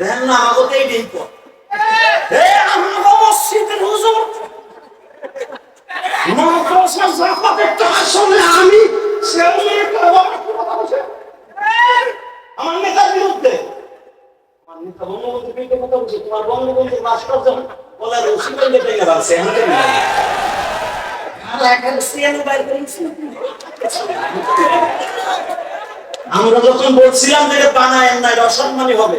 দেখেন না, আমাকে তো এইটাই পর এ, আমাকে মসজিদের হুজুর। শুনে আমি আমার নেতার বিরুদ্ধে। আমার বিরুদ্ধে কথা বলছে? তোমার বঙ্গবন্ধু যখন বলে বাইর করেছি আমরা যখন বলছিলাম যে এটা বানায়েন না এটা হবে।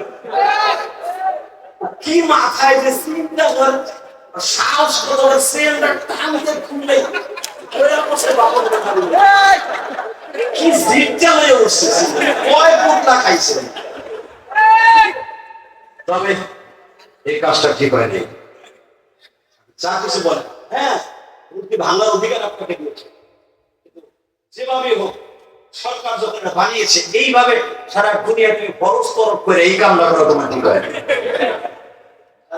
কি মাথায় যে চিন্তা করে সাহস করে সেলটা টানতে খুললে কি হয়ে বসছে? কয় পোটলা খাইছে? তবে এই কাজটা ঠিক হয়নি যা কিছু বলে। হ্যাঁ মূর্তি ভাঙার অধিকার আপনাকে দিয়েছে। যেভাবে হোক সরকার যখন বানিয়েছে এইভাবে সারা দুনিয়া তুমি বরস তরফ করে এই কামটা করা তোমার ঠিক হয়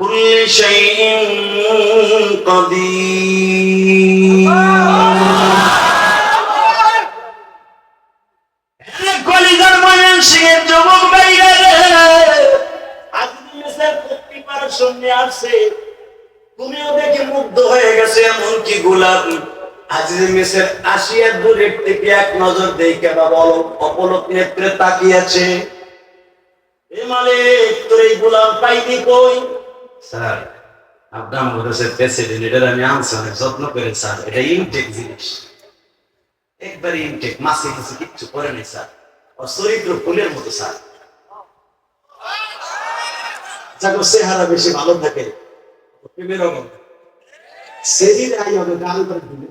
كل شيء قدير কলিজার ময়ন সিংহের যুবক ভাইরা রে আজকে মেসের প্রিপারেশন নিয়ে আসছে তুমিও দেখে মুগ্ধ হয়ে গেছে এমনকি গোলাপ আজিজের মেসের আসিয়া দূরের থেকে এক নজর দেখে বাবা অল- অপলক নেত্রে তাকিয়েছে এ মালিক তোর এই গোলাম পাইনি কই স্যার আপনার মধ্যে প্রেসিডেন্ট এটা আমি আনছি অনেক যত্ন করে স্যার, এটা ইনটেক জিনিস। একবারে ইনটেক মাসে কিছু কিচ্ছু করে নাই স্যার। ওর চরিত্র ফুলের মতো স্যার। যাকে চেহারা বেশি ভালো থাকে। প্রেমের অভাব। সেদিন আই হবে গাল দিলে।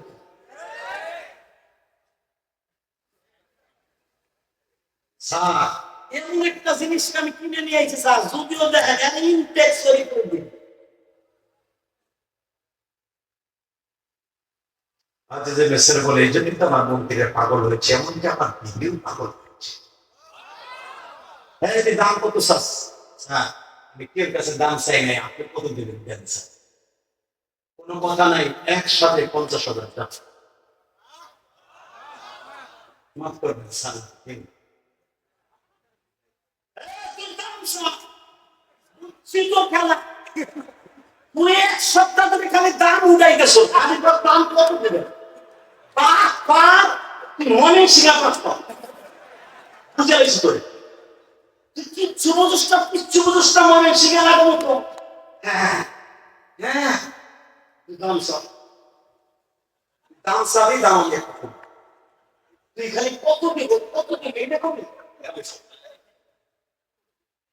স্যার এমন একটা জিনিস আমি কিনে নিয়ে আইছি স্যার যদিও দেখা যায় ইনটেক চরিত্র দিন আজ যে মেসের বলে, এই জন্যই তো আমার মন্ত্রীরা পাগল হয়েছে, এমনকি আমার ভিডিও পাগল হয়েছে। হ্যাঁ দাম কত সাস হ্যাঁ আমি কেউ কাছে দাম চাই নাই, আপনি কত দিবেন? দেন, স্যার। কোনো কথা নাই, একসাথে পঞ্চাশ হাজার টাকা। মাফ করবেন, স্যার দিন। এই, দাম স্যার। তুই এক সপ্তাহ ধরে খালি দাম দাম কত দেবেন পাঁচ তুই মনে শিখা তুই কিচ্ছু বুঝিস না, কিচ্ছু হ্যাঁ হ্যাঁ দাম সব দাম সবই দাম তুই খালি কত দিব কত দিব, এটা কবি?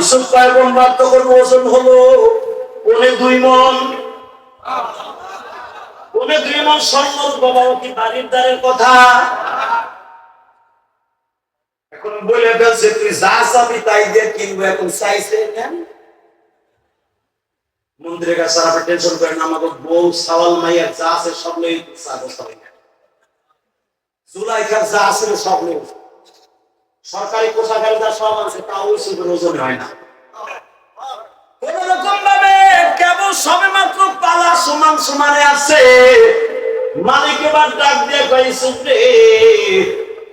ইসুফ পয়গম্বর তখন ওজন হলো পনে দুই মন। পনে দুই মন স্বর্ণ বাবা কি বাড়ির দ্বারের কথা? এখন বলে ফেলছে তুই যা চাবি তাই দিয়ে কিনবো, এখন চাইছে নেন মন্দিরের কাছে আপনি টেনশন করেন আমাকে বউ সাওয়াল মাইয়া যা আছে সব লই চাবস্তা জুলাই যা আছে সব লই সরকারি পোশাকের যা সব আছে, তাও সুদের ওজনে হয় না। কোন রকম ভাবে কেবল সবে মাত্র পালা সমান সমানে আছে। মালিক এবার ডাক দিয়ে কইছে রে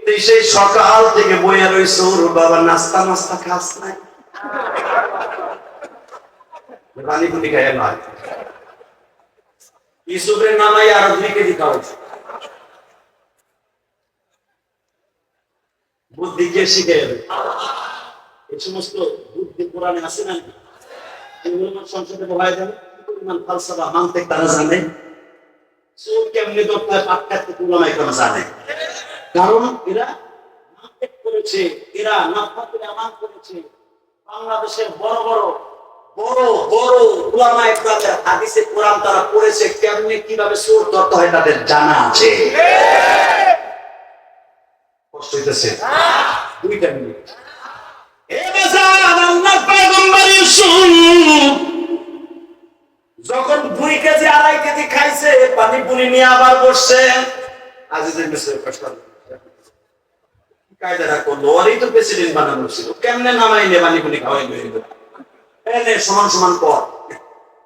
তুই সেই সকাল থেকে বইয়া ওর বাবা নাস্তা নাস্তা খাস নাই। পুনি খাইয়া নয় ইসুফের নামাই আরও দুই কেজি খাওয়া বুদ্ধি কে শিখে যাবে এই সমস্ত বুদ্ধি কোরআনে আছে না? সংসদে কি পরিমাণ মানতে তারা জানে? কেমনি পাক্কাতে তুলনায় জানে। কারণ এরা করেছে, এরা আমান করেছে। বাংলাদেশের বড় বড় বড় বড় ইকরামের হাদিসে কোরআন তারা পড়েছে, কেমনে কীভাবে সুর ধরতে হয় তাদের জানা আছে। কষ্ট হইতেছে দুইটা আল্লাহ যখন দুই কেজি আড়াই কেজি খাইছে পানি পুনি নিয়ে আবার বসছে। আজিজের মিশ্র কষ্ট কায়দাটা করল ওরই তো প্রেসিডেন্ট বানানো ছিল। কেমনে নামাই নে পানি পুনি খাওয়াই এনে সমান সমান কর।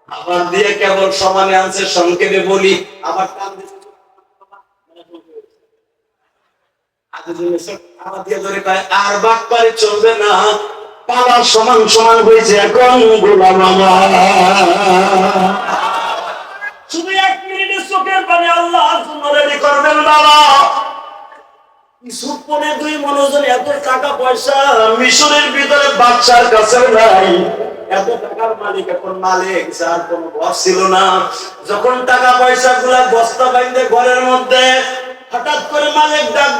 আবার দিয়ে কেবল সমানে আনছে সংক্ষেপে বলি আবার টান দিছে আজিজের মিশ্র আবার দিয়ে ধরে কয় আর চলবে না সমান সমান হয়েছে এখন গোলাম শুধু এক চোখের আল্লাহ রেডি করবেন বাবা দুই মনোজন এত টাকা পয়সা মিশরের ভিতরে বাচ্চার কাছে নাই এত টাকার মালিক, এখন মালিক, যার কোনো ছিল না। যখন টাকা পয়সা গুলা বস্তা বাইন্দে ঘরের মধ্যে হঠাৎ করে মালিক ডাক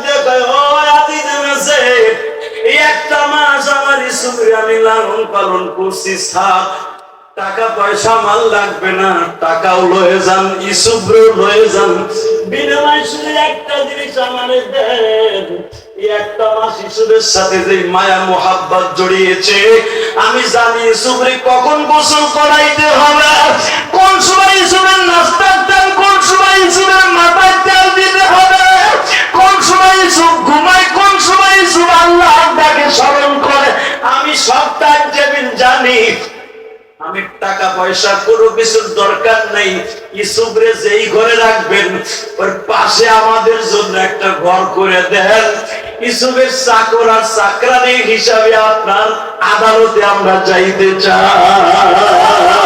একটা মাস আমার ইসুফের আমি লালন পালন করছি সাপ টাকা পয়সা মাল লাগবে না, টাকাও লয়ে যান লয়ে যান। বিনিময় শুধু একটা জিনিস আমার দেন মায়া জড়িয়েছে, আমি জানি ইসুফরে কখন গোসল করাইতে হবে, কোন সময় ইসুফের নাস্তার তেল কোন সময় ইসুফের মাথায় তেল দিতে হবে কোন সময় ইসুফ ঘুমায় কোন সময় ইসুফ আল্লাহ ডাকে স্মরণ করে আমি সব টাইম টেবিল জানি আমি টাকা পয়সা কোনো কিছুর দরকার নেই। ইসুবরে যেই ঘরে রাখবেন, ওর পাশে আমাদের জন্য একটা ঘর করে দেন। ইসুবের চাকর আর চাকরানি হিসাবে আপনার আদালতে আমরা চাইতে চাই।